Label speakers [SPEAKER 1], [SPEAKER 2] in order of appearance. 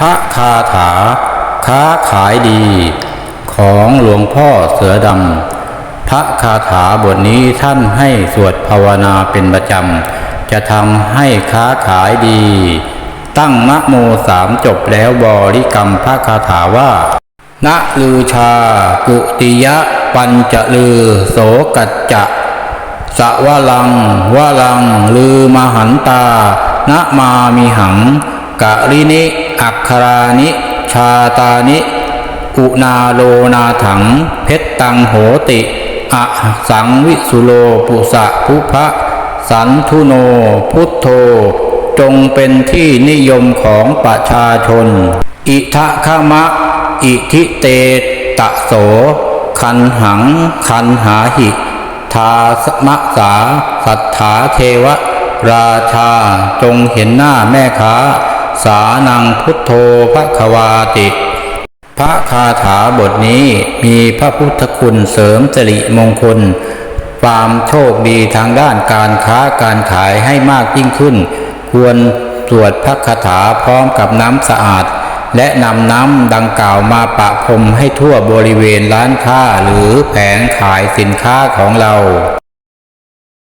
[SPEAKER 1] พระคาถา ค้าขายดี ของหลวงพ่อเสือดำพระคาถาบทนี้ท่านให้สวดภาวนาเป็นประจำ จะทำให้ค้าขายดี ตั้งนะโมสามจบแล้วบริกรรมพระคาถาว่านะลือชา กุติยะ ปัญจลือ โสกัจจะสะวะลังวะลัง ลือมหันตานะมามิหัง กะรินิ อักคารานิ ชาตานิ อุนาโลนาถัง เพชรตังโหติอะสังวิสุโลปุสะภุพะสันทุโน พุทโธ จงเป็นที่นิยมของประชาชน อิทะขมะ อิทิเตตะโส คันหัง คันหาหิ ทาสมะสา สัทธาเทวะ ราชา จงเห็นหน้าแม่ค้า สานังพุทโธพระควาติ พระคาถาบทนี้มีพระพุทธคุณเสริมสิริมงคล ความโชคดีทางด้านการค้าการขายให้มากยิ่งขึ้น ควรสวดพระคาถาพร้อมกับน้ำสะอาด และนำน้ำดังกล่าวมาประพรมให้ทั่วบริเวณร้านค้าหรือแผงขายสินค้าของเรา